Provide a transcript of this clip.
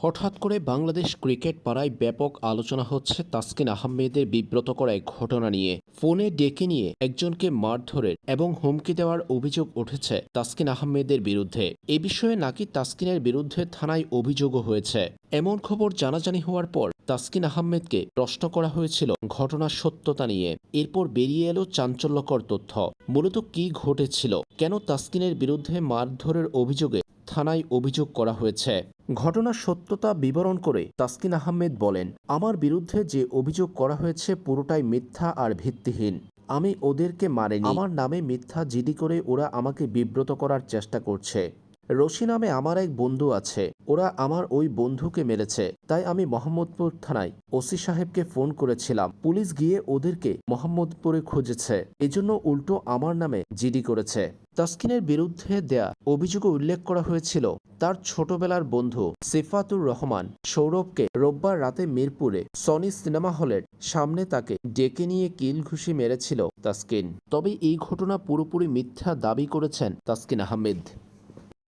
হঠাৎ করে বাংলাদেশ ক্রিকেট পাড়ায় ব্যাপক আলোচনা হচ্ছে তাসকিন আহমেদের বিব্রতকর এক ঘটনা নিয়ে। ফোনে ডেকে নিয়ে একজনকে মারধরের এবং হুমকি দেওয়ার অভিযোগ উঠেছে তাসকিন আহমেদের বিরুদ্ধে। এ বিষয়ে নাকি তাসকিনের বিরুদ্ধে থানায় অভিযোগও হয়েছে। এমন খবর জানাজানি হওয়ার পর তাসকিন আহমেদকে প্রশ্ন করা হয়েছিল ঘটনার সত্যতা নিয়ে। এরপর বেরিয়ে এলো চাঞ্চল্যকর তথ্য। মূলত কি ঘটেছিল? কেন তাসকিনের বিরুদ্ধে মারধরের অভিযোগে থানায় অভিযোগ করা হয়েছে। ঘটনার সত্যতা বিবরণ করে তাসকিন আহমেদ বলেন, আমার বিরুদ্ধে যে অভিযোগ করা হয়েছে পুরোটাই মিথ্যা আর ভিত্তিহীন। আমি ওদেরকে মারিনি। আমার নামে মিথ্যা জিডি করে ওরা আমাকে বিব্রত করার চেষ্টা করছে। রশি নামে আমার এক বন্ধু আছে। ওরা আমার ওই বন্ধুকে মেরেছে। তাই আমি মোহাম্মদপুর থানায় ওসি সাহেবকে ফোন করেছিলাম। পুলিশ গিয়ে ওদেরকে মোহাম্মদপুরে খুঁজেছে। এজন্য উল্টো আমার নামে জিডি করেছে। তাসকিনের বিরুদ্ধে দেয়া অভিযোগে উল্লেখ করা হয়েছিল, তার ছোটবেলার বন্ধু সিফাতুর রহমান সৌরভকে রোববার রাতে মিরপুরে সনি সিনেমা হলের সামনে তাকে ডেকে নিয়ে কিল ঘুষি মেরেছিল তাসকিন। তবে এই ঘটনা পুরোপুরি মিথ্যা দাবি করেছেন তাসকিন আহমেদ।